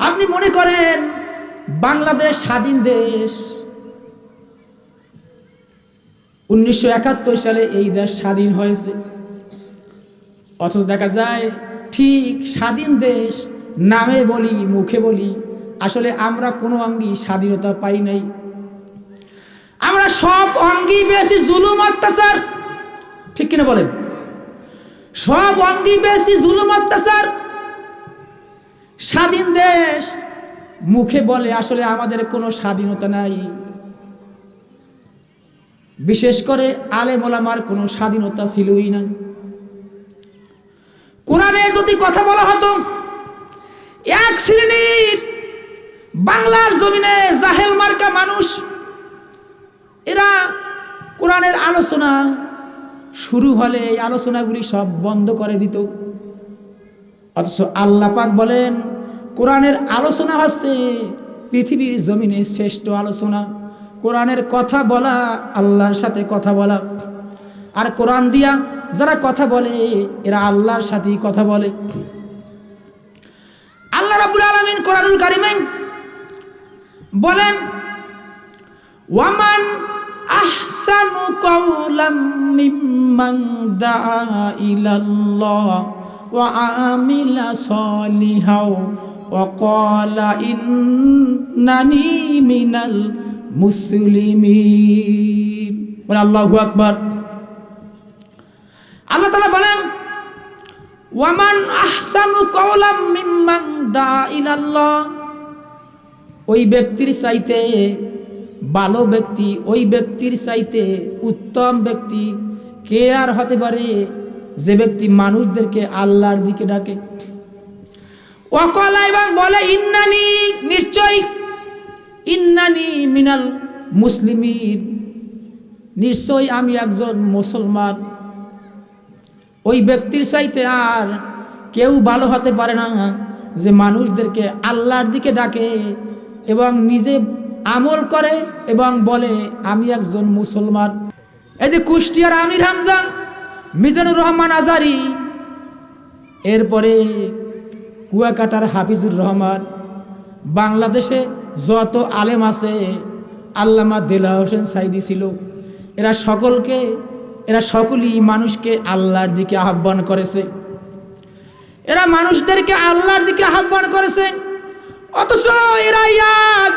আপনি মনে করেন বাংলাদেশ স্বাধীন দেশ? উনিশশো একাত্তর সালে এই দেশ স্বাধীন হয়েছে। অথচ দেখা যায় ঠিক স্বাধীন দেশ নামে বলি, মুখে বলি, আসলে আমরা কোনো অঙ্গি স্বাধীনতা পাই নাই। আমরা সব অঙ্গি বেশি জুলুম অত্যাচার। ঠিক কিনা বলেন? সব অঙ্গি বেশি জুলুম অত্যাচার। স্বাধীন দেশ। মুখে বলে আসলে আমাদের কোনো স্বাধীনতা নাই। বিশেষ করে আলেম ওলামার কোনো স্বাধীনতা ছিলই না। কোরআনের যদি কথা বলা হতো, এক শ্রেণির বাংলার জমিনে জাহেল মার্কা মানুষ, এরা কোরআনের আলোচনা শুরু হলে এই আলোচনাগুলি সব বন্ধ করে দিত। অথচ আল্লাহ পাক বলেন কোরআনের আলোচনা হচ্ছে। পৃথিবীর জমিনে শ্রেষ্ঠ আলোচনা। কোরআনের কথা বলা, আল্লাহর সাথে কথা বলা। আর কোরআন দিয়া যারা কথা বলে, এরা আল্লাহর সাথেই কথা বলে। আল্লাহ রাব্বুল আলামিন কোরআনুল কারিমে বলেন, ওয়ামান আহসানু কাওলাম মিম্মান দাআ ইলাল্লাহ ওয়া আমিলা সলিহাও ক্বালা ইন্নানি মিনাল মুসলিমিন বলে আল্লাহু আকবার। আল্লাহ তাআলা বলেন, ওয়ামান আহসানু কাওলাম মিম্মান দাআ ইলাল্লাহ। ওই ব্যক্তির চাইতে ভালো ব্যক্তি, ওই ব্যক্তির চাইতে উত্তম ব্যক্তি কে আর হতে পারে? যে ব্যক্তি মানুষদেরকে আল্লাহর দিকে ডাকে। অকলা এবং বলে, ইন্নানি নিশ্চয় ইন্নানি মিনাল মুসলিমিন নিশ্চয় আমি একজন মুসলমান। ওই ব্যক্তির চাইতে আর কেউ ভালো হতে পারে না যে মানুষদেরকে আল্লাহর দিকে ডাকে এবং নিজে আমল করে এবং বলে, আমি একজন মুসলমান। এই যে কুষ্টিয়ার আমির হামজান, মিজানুর রহমান আজারি, এরপরে কুয়াকাটার হাফিজুর রহমান। বাংলাদেশে যত আলেম আছে, আল্লামা দেলা হোসেন সাইদি ছিল, এরা সকলকে, এরা সকলেই মানুষকে আল্লাহর দিকে আহ্বান করেছে। এরা মানুষদেরকে আল্লাহর দিকে আহ্বান করেছে। অথচ এরা ইয়াস,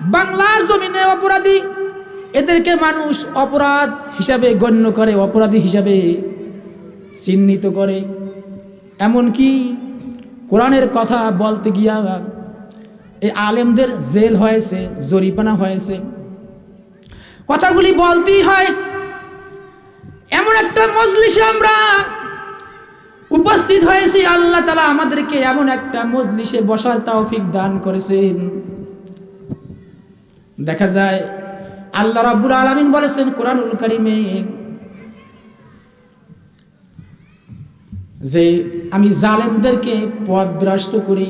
বাংলার জমিনে অপরাধী। এদেরকে মানুষ অপরাধ হিসাবে গণ্য করে, অপরাধী হিসাবে চিহ্নিত করে। এমনকি কোরআনের কথা বলতে গিয়া এই আলেমদের জেল হয়েছে জরিপানা হয়েছে। কথাগুলি বলতেই হয়, এমন একটা মজলিসে আমরা উপস্থিত হয়েছি, আল্লাহ তালা আমাদেরকে এমন একটা মজলিসে বসার তৌফিক দান করেছেন। দেখা যায়, আল্লাহ রাব্বুল আলামিন বলেছেন, কোরআনুল কারিমে যে আমি জালেমদেরকে পথভ্রষ্ট করি।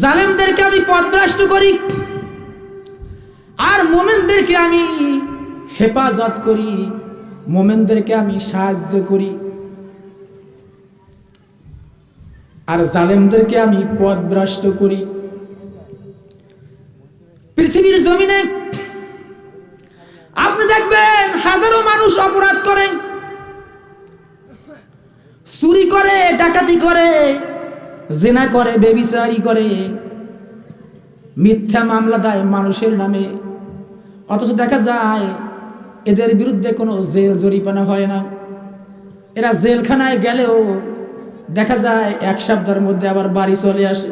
জালেমদেরকে আমি পথভ্রষ্ট করি। আর মোমেনদেরকে আমি হেফাজত করি। মোমেনদেরকে আমি সাহায্য করি। আর জালেমদেরকে আমি পথভ্রষ্ট করি। পৃথিবীর জমিনে আপনি দেখবেন হাজারো মানুষ অপরাধ করে। চুরি করে, ডাকাতি করে, জেনা করে, বেবিচারি করে। মিথ্যা মামলা দেয় মানুষের নামে। অথচ দেখা যায়, এদের বিরুদ্ধে কোনো জেল জরিপানা হয় না। এরা জেলখানায় গেলেও দেখা যায়, এক সপ্তাহের মধ্যে আবার বাড়ি চলে আসে।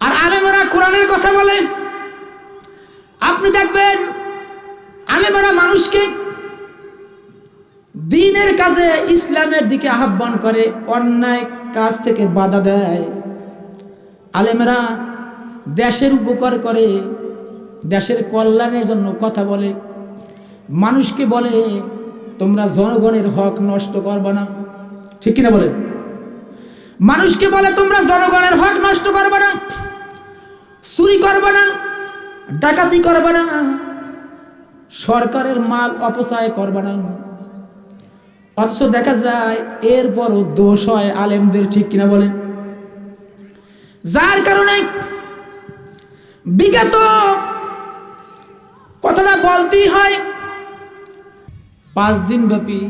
আর আলেমেরা কোরআনের কথা বলে। আপনি দেখবেন, আলেমেরা মানুষকে দিনের কাজে ইসলামের দিকে আহ্বান করে, অন্যায় কাজ থেকে বাধা দেয়। আলেমেরা দেশের উপকার করে, দেশের কল্যাণের জন্য কথা বলে। মানুষকে বলে, তোমরা জনগণের হক নষ্ট করবে না। ঠিক কিনা বলে মানুষকে বলে, তোমরা জনগণের হক নষ্ট করবে না। চুরি করবে না, ডাকাতি করবে না, সরকারের মাল অপচয় করবে না। অথচ দেখা যায় এরপরও দোষ হয় আলেমদের, ঠিক কিনা বলেন? যার কারণে বিগত কথাটা বলতেই হয় পাঁচ দিন ব্যাপী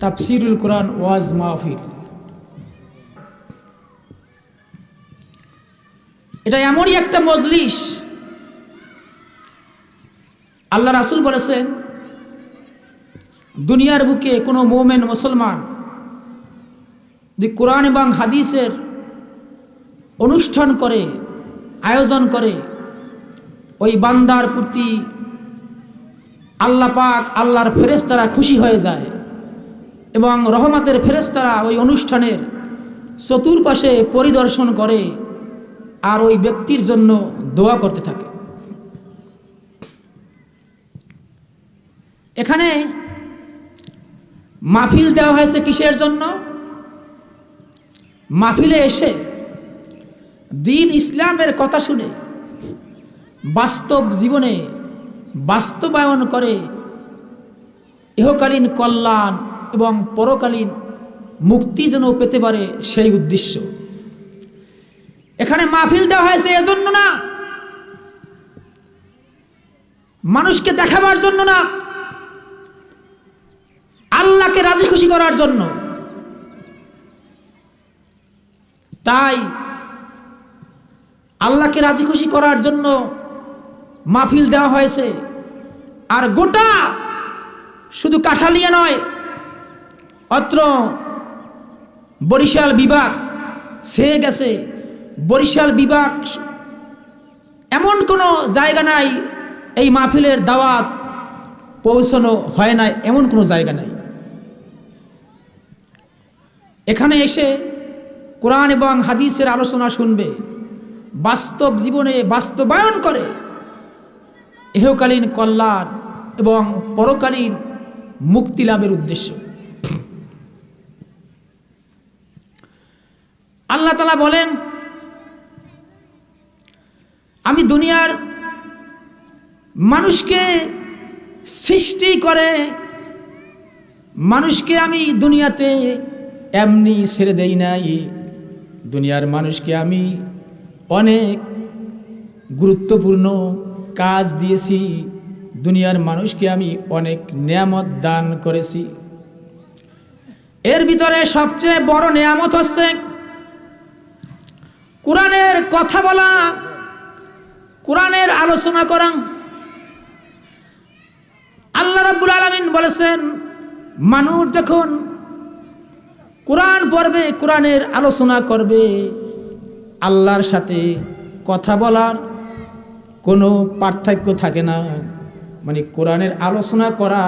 তাফসিরুল কোরআন ওয়াজ মাহফিল। এটা এমনই একটা মজলিস। আল্লাহ রাসুল বলেছেন দুনিয়ার বুকে কোনো মোমেন মুসলমান, যদি কোরআন এবং হাদিসের অনুষ্ঠান করে, আয়োজন করে, ওই বান্দার প্রতি আল্লাহ পাক আল্লাহর ফেরেস্তারা খুশি হয়ে যায় এবং রহমতের ফেরেস্তারা ওই অনুষ্ঠানের চতুর্পাশে পরিদর্শন করে আর ওই ব্যক্তির জন্য দোয়া করতে থাকে। এখানে মাহফিল দেওয়া হয়েছে কিসের জন্য? মাহফিলে এসে দিন ইসলামের কথা শুনে, বাস্তব জীবনে বাস্তবায়ন করে, ইহকালীন কল্যাণ এবং পরকালীন মুক্তি যেন পেতে পারে সেই উদ্দেশ্য। এখানে মাহফিল দেওয়া হয়েছে এজন্য না। মানুষকে দেখাবার জন্য না। আল্লাহকে রাজি খুশি করার জন্য। তাই আল্লাহকে রাজি খুশি করার জন্য মাহফিল দেওয়া হয়েছে। আর গোটা শুধু কাঠালিয়া নয়, অত্র বরিশাল বিভাগ সে গেছে। বরিশাল বিভাগ এমন কোনো জায়গা নাই, এই মাহফিলের দাওয়াত পৌঁছানো হয় না এমন কোনো জায়গা নাই। এখানে এসে কোরআন এবং হাদিসের আলোচনা শুনবে, বাস্তব জীবনে বাস্তবায়ন করে। এহকালীন কল্যাণ এবং পরকালীন মুক্তি লাভের উদ্দেশ্য। আল্লাহ তালা বলেন, আমি দুনিয়ার মানুষকে সৃষ্টি করে, মানুষকে আমি দুনিয়াতে এমনি ছেড়ে দেই নাই। দুনিয়ার মানুষকে আমি অনেক গুরুত্বপূর্ণ কাজ দিয়েছি। দুনিয়ার মানুষকে আমি অনেক নিয়ামত দান করেছি। এর ভিতরে সবচেয়ে বড় নিয়ামত হচ্ছে কোরআনের কথা বলা, কোরআনের আলোচনা করা। আল্লাহ রাব্বুল আলামিন বলেছেন, মানুষ যখন কোরআন পড়বে, কোরআনের আলোচনা করবে। আল্লাহর সাথে কথা বলার কোনো পার্থক্য থাকে না। মানে কোরআনের আলোচনা করা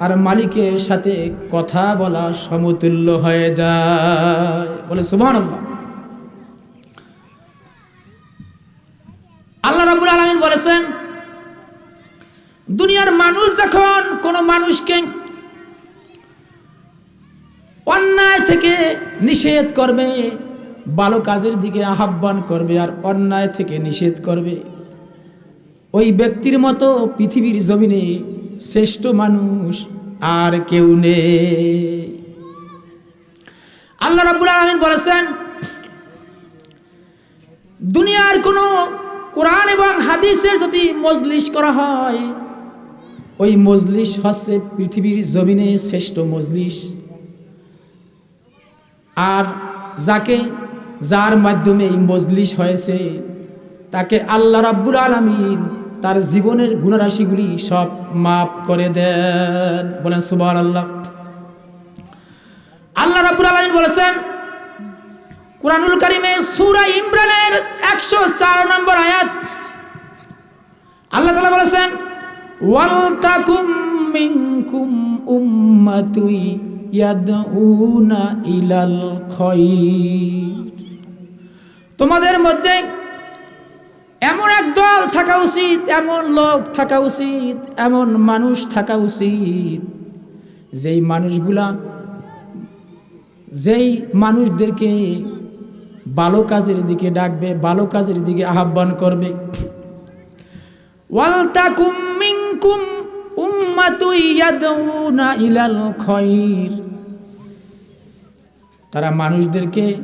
আর মালিকের সাথে কথা বলা সমতুল্য হয়ে যায়। বলে সুবহানাল্লাহ। আল্লাহ রাব্বুল আলামিন বলেছেন, দুনিয়ার মানুষ যখন কোনো মানুষকে অন্যায় থেকে নিষেধ করবে, ভালো কাজের দিকে আহ্বান করবে আর অন্যায় থেকে নিষেধ করবে। ওই ব্যক্তির মতো পৃথিবীর জমিনে শ্রেষ্ঠ মানুষ আর কেউ নেই। আল্লাহ রাবুল আলামিন বলেছেন, দুনিয়ার কোনো কোরআন এবং হাদিসের যদি মজলিস করা হয়, ওই মজলিস হচ্ছে পৃথিবীর জমিনে শ্রেষ্ঠ মজলিস। আর যাকে, যার মাধ্যমে এই মজলিস হয়েছে, তাকে আল্লাহ রাব্বুল আলামিন তার জীবনের গুণরাশিগুলি সব মাফ করে দেন। বলেন সুবহান আল্লাহ আল্লাহ রাব্বুল আলামিন বলেছেন, কোরআনুল কারিমে সুরা ইমরানের একশো চার নম্বর আয়াত, আল্লাহ তাআলা বলেছেন, ওয়াল তাকুম মিনকুম উম্মাতুই ইয়াদউনা ইলাল তোমাদের মধ্যে এমন এক দল থাকা উচিত, এমন লোক থাকা উচিত, এমন মানুষ থাকা উচিত, যেই মানুষগুলা, যেই মানুষদেরকে ভালো কাজের দিকে ডাকবে, ভালো কাজের দিকে আহ্বান করবে। ওয়ালতাকুম মিনকুম তারা মানুষদেরকে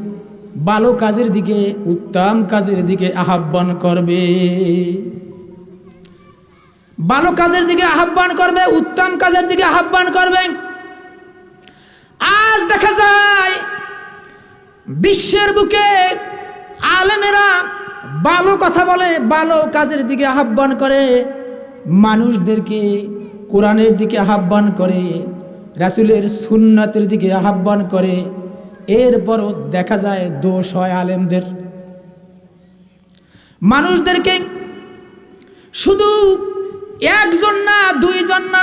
ভালো কাজের দিকে, উত্তম কাজের দিকে আহ্বান করবে। ভালো কাজের দিকে আহ্বান করবে, উত্তম কাজের দিকে আহ্বান করবে। আজ দেখা যায়, বিশ্বের বুকে আলেমেরা ভালো কথা বলে, ভালো কাজের দিকে আহ্বান করে। মানুষদেরকে কোরআনের দিকে আহ্বান করে, রাসুলের সুন্নাতের দিকে আহ্বান করে, এরপরও দেখা যায় দোষ হয় আলেমদের। মানুষদেরকে শুধু একজন না, দুইজন না,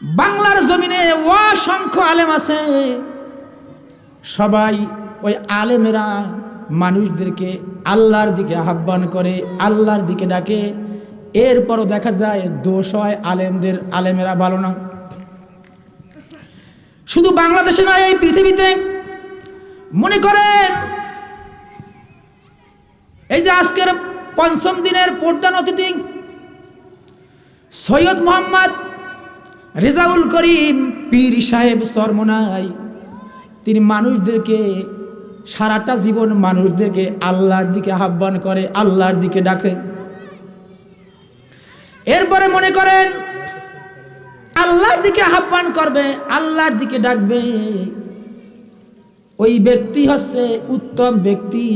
বাংলার জমিনে অসংখ্য আলেম আছে। সবাই ওই আলেমেরা মানুষদেরকে আল্লাহর দিকে আহ্বান করে, আল্লাহর দিকে ডাকে এরপরও দেখা যায় দোষ হয় আলেমদের, আলেমেরা ভালো না। শুধু বাংলাদেশে নয়, এই পৃথিবীতে মনে করেন, এই যে আজকের পঞ্চম দিনের প্রধান অতিথি সৈয়দ মোহাম্মদ রেজাউল করিম পীর সাহেব সরমনাই, তিনি মানুষদেরকে, সারাটা জীবন মানুষদেরকে আল্লাহর দিকে আহ্বান করে, আল্লাহর দিকে ডাকে। এরপরে মনে করেন, আল্লাহর দিকে আহ্বান করবে, আল্লাহর দিকে ডাকবে। ওই ব্যক্তি হচ্ছে উত্তম ব্যক্তি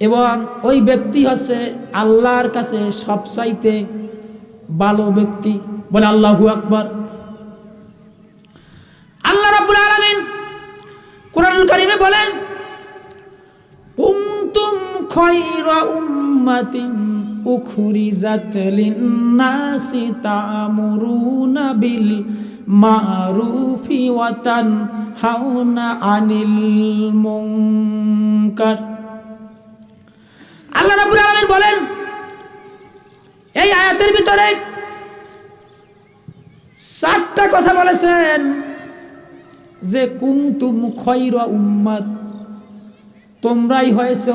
এবং ওই ব্যক্তি হচ্ছে আল্লাহর কাছে সবচাইতে ভালো ব্যক্তি। বলে আল্লাহু আকবর। আল্লাহ রাব্বুল আলামিন কোরআনুল কারীমে বলেন, কুনতুম খায়রা উম্মাতিন তা'মুরুনা বিল মারুফি ওয়া তানহাউনা আনিল মুনকার। আল্লাহ রাব্বুল আলামিন বলেন, এই আয়াতের ভিতরে চারটা কথা বলেছেন, যে কুমতুম খৈরা উম্মাদ তোমরাই হয়েছ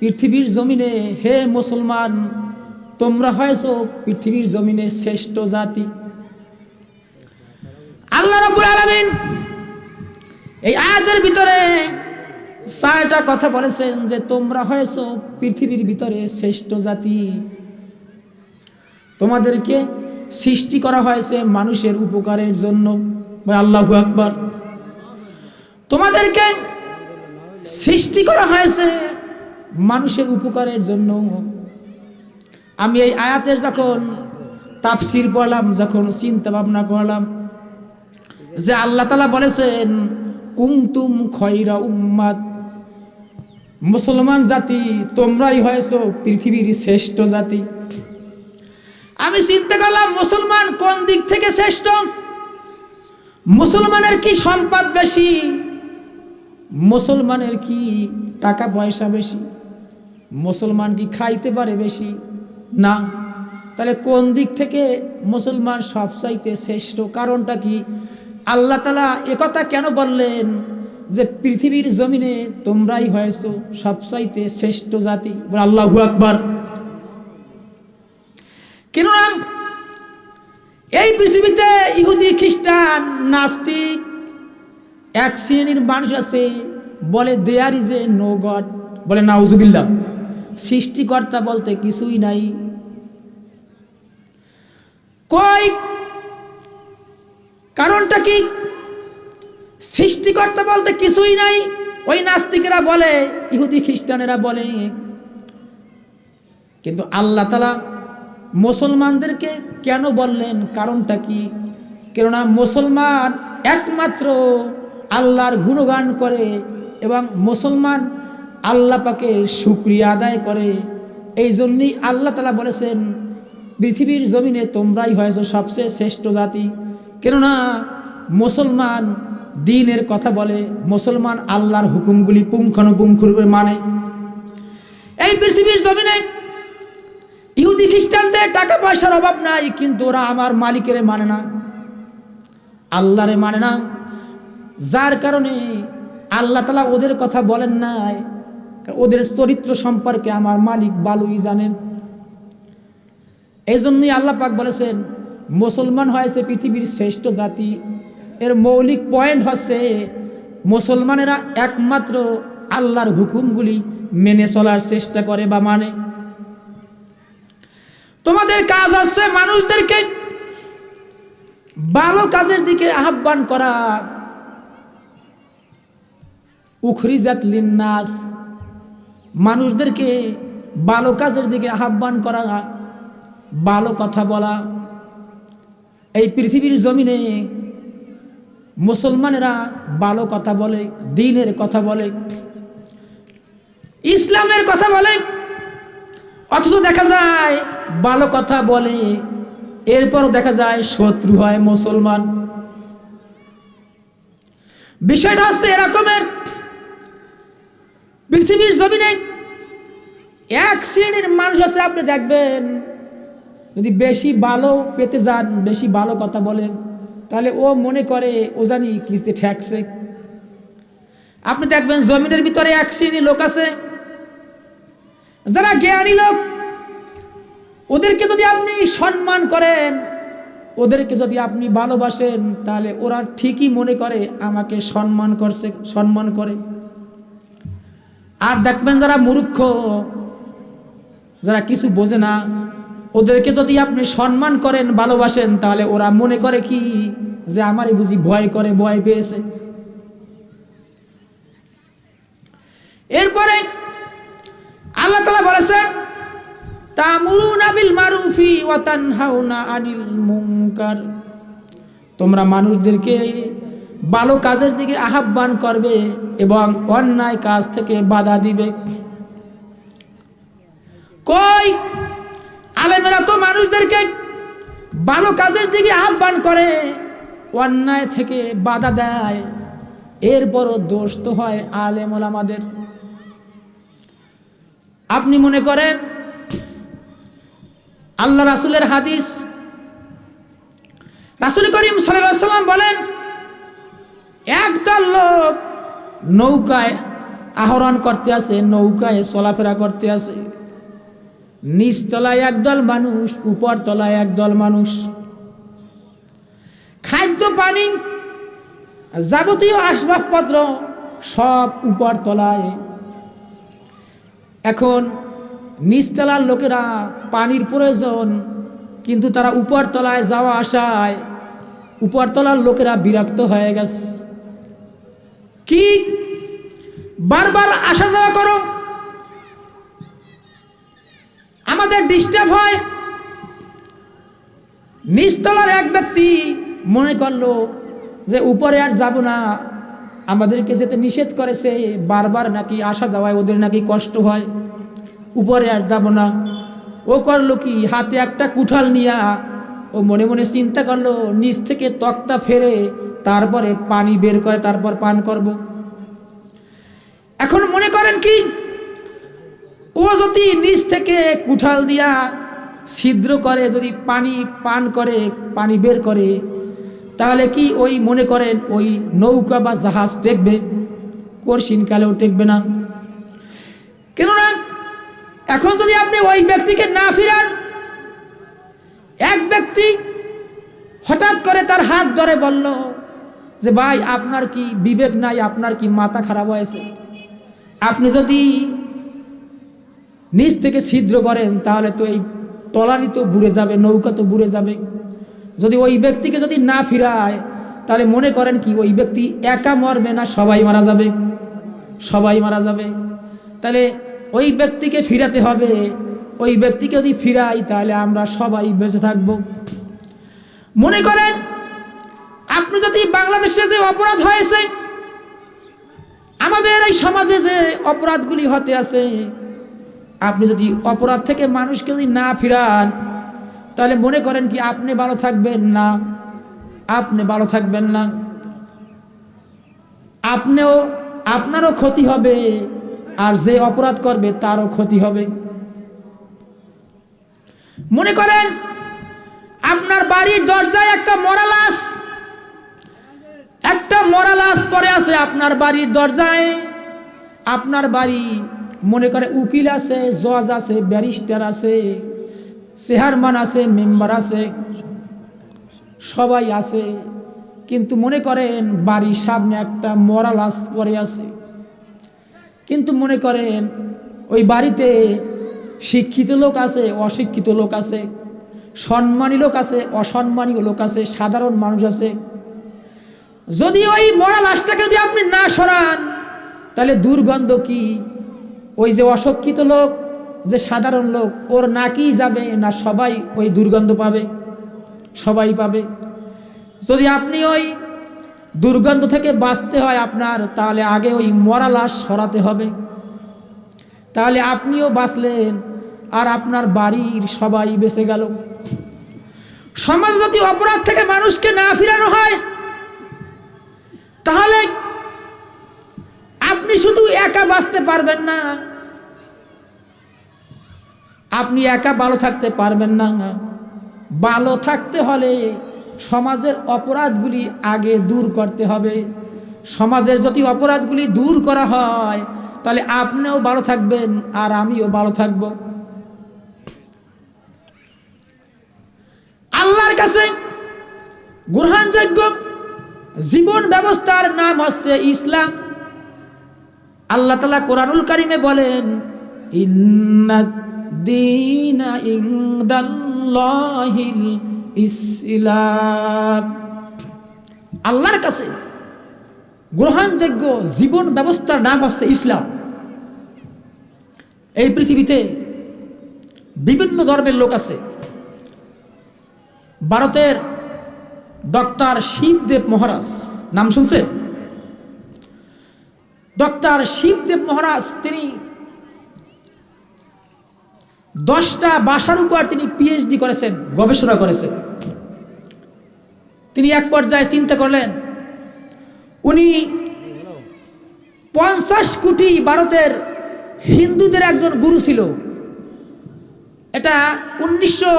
পৃথিবীর জমিনে, হে মুসলমান, তোমরা হয়েছ পৃথিবীর জমিনে শ্রেষ্ঠ জাতি। আল্লাহ রাব্বুল আলামিন এই আয়াতের ভিতরে চারটা কথা বলেছেন যে, তোমরা হয়েছ পৃথিবীর ভিতরে শ্রেষ্ঠ জাতি। তোমাদেরকে সৃষ্টি করা হয়েছে মানুষের উপকারের জন্য। আল্লাহু আকবার। তোমাদেরকে সৃষ্টি করা হয়েছে মানুষের উপকারের জন্য। আমি এই আয়াতের যখন তাফসির পড়লাম, যখন চিন্তা ভাবনা করলাম, যে আল্লাহ তালা বলেছেন কুমতুম খয়রা উম্মাদ মুসলমান জাতি, তোমরাই হয়েছ পৃথিবীর শ্রেষ্ঠ জাতি। আমি চিন্তা করলাম, মুসলমান কোন দিক থেকে শ্রেষ্ঠ? মুসলমানের কি সম্পদ বেশি? মুসলমানের কি টাকা পয়সা বেশি? মুসলমান কি খাইতে পারে বেশি? না। তাহলে কোন দিক থেকে মুসলমান সবচাইতে শ্রেষ্ঠ কারণটা কি? আল্লাহ তালা একথা কেন বললেন যে পৃথিবীর জমিনে তোমরাই হয়েছ সবচাইতে শ্রেষ্ঠ জাতি? আল্লাহু আকবার। কেননা এই পৃথিবীতে ইহুদি, খ্রিস্টান, নাস্তিক এক শ্রেণির মানুষ আছে, বলে there is a no god বলে নাউজুবিল্লাহ। সৃষ্টিকর্তা বলতে কিছুই নাই। কই? কারণটা কি? সৃষ্টিকর্তা বলতে কিছুই নাই। ওই নাস্তিকেরা বলে, ইহুদি খ্রিস্টানেরা বলে। কিন্তু আল্লাহ তালা মুসলমানদেরকে কেন বললেন? কারণটা কি? কেননা মুসলমান একমাত্র আল্লাহর গুণগান করে এবং মুসলমান আল্লাহ পাকে শুক্রিয়া আদায় করে। এই জন্যই আল্লাহ তালা বলেছেন, পৃথিবীর জমিনে তোমরাই হয়েছ সবচেয়ে শ্রেষ্ঠ জাতি। কেননা মুসলমান দিনের কথা বলে, মুসলমান আল্লাহর হুকুমগুলি পুঙ্খানুপুঙ্খরূপে মানে। এই পৃথিবীর জমিনে ইহুদি খ্রিস্টানদের টাকা পয়সার অভাব নাই, কিন্তু ওরা আমার মালিকের মানে না। আল্লাহরে মানে না। যার কারণে আল্লাহ তালা ওদের কথা বলেন নাই। ওদের চরিত্র সম্পর্কে আমার মালিক বালুই জানেন। এই জন্যই আল্লাহ পাক বলেছেন, মুসলমান হয়েছে পৃথিবীর শ্রেষ্ঠ জাতি। এর মৌলিক পয়েন্ট হচ্ছে মুসলমানেরা একমাত্র আল্লাহর হুকুমগুলি মেনে চলার চেষ্টা করে বা মানে। তোমাদের কাজ আছে মানুষদেরকে ভালো কাজের দিকে আহ্বান করা। উখরিজাত লিন্নাস মানুষদেরকে ভালো কাজের দিকে আহ্বান করা, ভালো কথা বলা। এই পৃথিবীর জমিনে মুসলমানেরা ভালো কথা বলে, দিনের কথা বলে, ইসলামের কথা বলে। অথচ দেখা যায় ভালো কথা বলে এরপর দেখা যায় শত্রু হয় মুসলমান। বিষয়টা হচ্ছে এরকমের। পৃথিবীর জমিনে এক শ্রেণির মানুষ আছে, আপনি দেখবেন। যদি বেশি ভালো পেতে যান, বেশি ভালো কথা বলেন, তাহলে ও মনে করে ও জানি কিস্তি ঠেকছে। আপনি দেখবেন জমিনের ভিতরে এক শ্রেণি লোক আছে। যারা জ্ঞানী লোক, ওদেরকে যদি আপনি সম্মান করেন, ওদেরকে যদি আপনি ভালোবাসেন, তাহলে ওরা ঠিকই মনে করে আমাকে সম্মান করছে, সম্মান করে। আর দেখবেন যারা মূর্খ যারা কিছু বোঝে না, ওদেরকে যদি আপনি সম্মান করেন, ভালোবাসেন, তাহলে ওরা মনে করে কি? যে আমারই বুঝি ভয় করে, ভয় পেয়েছে। এরপরে আল্লাহ তালা বলেছেন তোমরা মানুষদেরকে ভালো কাজের দিকে আহ্বান করবে এবং অন্যায় কাজ থেকে বাধা দিবে। কই? আলেমেরা তো মানুষদেরকে ভালো কাজের দিকে আহ্বান করে, অন্যায় থেকে বাধা দেয়। এরপরও দোষ তো হয় আলেম আমাদের আপনি মনে করেন আল্লাহ রাসুলের হাদিস? রাসুল করিম সাল্লাম বলেন, একদল লোক নৌকায় আহরণ করতে আছে নৌকায় চলাফেরা করতে আছে নিচতলায় একদল মানুষ উপর তলায় একদল মানুষ। খাদ্য, পানি, যাবতীয় আসবাবপত্র সব উপর তলায় এখন নিচতলার লোকেরা পানির প্রয়োজন, কিন্তু তারা উপর তলায় যাওয়া আসায় উপরতলার লোকেরা বিরক্ত হয়ে গেছে। কি? বারবার আসা যাওয়া করো। আমাদের ডিস্টার্ব হয়। নিচতলার এক ব্যক্তি মনে করল যে উপরে আর যাব না। আমাদেরকে যেতে নিষেধ করেছে বারবার নাকি আসা যাওয়ায় ওদের নাকি কষ্ট হয়। উপরে আর যাব না। ও করল কি, হাতে একটা কুঠাল নিয়া ও মনে মনে চিন্তা করল, নিচ থেকে তক্তা ফেরে তারপরে পানি বের করে তারপর পান করব। এখন মনে করেন কি ও যদি নিচ থেকে কুঠাল দিয়া ছিদ্র করে, যদি পানি পান করে, পানি বের করে, তাহলে কি ওই মনে করেন ওই নৌকা বা জাহাজ টেকবে? কর্ষিনকালেও টেকবে না। কেননা এখন যদি আপনি ওই ব্যক্তিকে না ফিরান, এক ব্যক্তি হঠাৎ করে তার হাত ধরে বলল যে, ভাই, আপনার কি বিবেক নাই? আপনার কি মাথা খারাপ হয়েছে? আপনি যদি নিচ থেকে ছিদ্র করেন, তাহলে তো এই টলারি তো বুড়ে যাবে, নৌকা তো বুড়ে যাবে। যদি ওই ব্যক্তিকে যদি না ফিরায়, তাহলে মনে করেন কি, ওই ব্যক্তি একা মরবে না, সবাই মারা যাবে। সবাই মারা যাবে। তাহলে ওই ব্যক্তিকে ফিরাতে হবে। ওই ব্যক্তিকে যদি ফিরাই, তাহলে আমরা সবাই বেঁচে থাকব। মনে করেন, আপনি যদি বাংলাদেশে যে অপরাধ হয়েছে, আমাদের এই সমাজে যে অপরাধগুলি হতে আছে আপনি যদি অপরাধ থেকে মানুষকে যদি না ফিরান, তাহলে মনে করেন কি আপনি ভালো থাকবেন না। আপনি ভালো থাকবেন না। আপনিও, আপনারও ক্ষতি হবে, আর যে অপরাধ করবে তারও ক্ষতি হবে। মনে করেন, আপনার বাড়ির দরজায় একটা মরালাস একটা মরালাস পরে আছে আপনার বাড়ির দরজায়, আপনার বাড়ি মনে করে উকিল আছে, জজ আছে, ব্যারিস্টার আছে, চেয়ারম্যান আছে, মেম্বার আছে, সবাই আছে। কিন্তু মনে করেন বাড়ির সামনে একটা মরা লাশ পরে আছে। কিন্তু মনে করেন ওই বাড়িতে শিক্ষিত লোক আছে, অশিক্ষিত লোক আছে, সম্মানী লোক আছে, অসম্মানী লোক আছে, সাধারণ মানুষ আছে। যদি ওই মরা লাশটাকে যদি আপনি না সরান, তাহলে দুর্গন্ধ কি? ওই যে অশিক্ষিত লোক, যে সাধারণ লোক, ওর নাকি যাবে, না সবাই ওই দুর্গন্ধ পাবে, সবাই পাবে। যদি আপনি ওই দুর্গন্ধ থেকে বাঁচতে হয় আপনার, তাহলে আগে ওই মরা লাশ সরাতে হবে। তাহলে আপনিও বাঁচলেন, আর আপনার বাড়ির সবাই বেঁচে গেল। সমাজ যদি অপরাধ থেকে মানুষকে না ফিরানো হয়, তাহলে আপনি শুধু একা বাঁচতে পারবেন না। আপনি একা ভালো থাকতে পারবেন না। ভালো থাকতে হলে সমাজের অপরাধগুলি আগে দূর করতে হবে। সমাজের যদি অপরাধগুলি দূর করা হয়, তাহলে আপনিও ভালো থাকবেন আর আমিও ভালো থাকব। আল্লাহর কাছে গ্রহণযোগ্য জীবন ব্যবস্থার নাম হচ্ছে ইসলাম। আল্লাহ তালা কোরআনুল কারিমে বলেন ইন্নাদ্দিনা ইনদাল্লাহিল ইসলাম আল্লাহর কাছে গ্রহণযোগ্য জীবন ব্যবস্থার নাম হচ্ছে ইসলাম। এই পৃথিবীতে বিভিন্ন ধর্মের লোক আছে। ভারতের ডক্টর শিবদেব মহারাজ, নাম শুনছেন? ডক্টর শিবদেব মহারাজ, তিনি দশটা বাসার উপর তিনি পিএইচডি করেছেন, গবেষণা করেছেন। তিনি এক পর্যায়ে চিন্তা করলেন, উনি পঞ্চাশ কোটি ভারতের হিন্দুদের একজন গুরু ছিল। এটা উনিশশো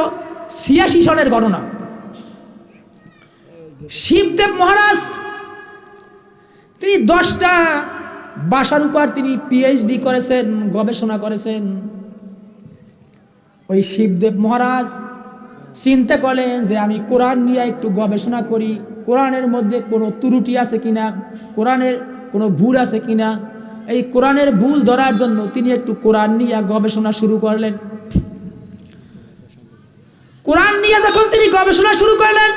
ছিয়াশি সনের ঘটনা। শিবদেব মহারাজ, তিনি দশটা বাসার উপর তিনি পিএইচডি করেছেন, গবেষণা করেছেন। ওই শিবদেব মহারাজ চিন্তা করলেন যে আমি কোরআন নিয়ে একটু গবেষণা করি। কোরআনের মধ্যে কোনো ত্রুটি আছে কিনা? কোরআনের কোনো ভুল আছে কিনা? এই কোরআনের ভুল ধরার জন্য তিনি একটু কোরআন নিয়ে গবেষণা শুরু করলেন। কোরআন নিয়ে যখন তিনি গবেষণা শুরু করলেন,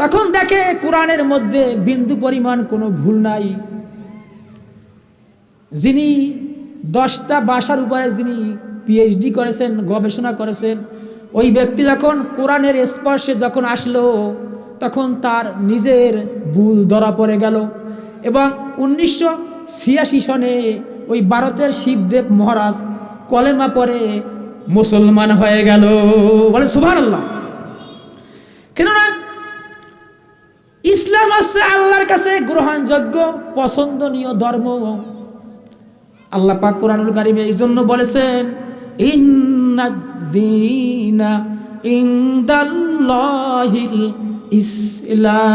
তখন দেখে কোরআনের মধ্যে বিন্দু পরিমাণ কোনো ভুল নাই। যিনি দশটা বাসার উপরে যিনি পিএইচডি করেছেন, গবেষণা করেছেন, ওই ব্যক্তি যখন কোরআনের স্পর্শে যখন আসলো, তখন তার নিজের ভুল ধরা পড়ে গেল এবং উনিশশো ছিয়াশি সনে ওই ভারতের শিবদেব মহারাজ কলেমা পরে মুসলমান হয়ে গেল। বলে সুভান আল্লাহ কেননা ইসলাম আছে আল্লাহর কাছে গ্রহণযোগ্য, পছন্দনীয় ধর্ম। আল্লাহ পাক কোরআনুল কারিমে এই জন্য বলেছেন ইন্নাদ্দিনা ইনদাল্লাহিল ইসলাম।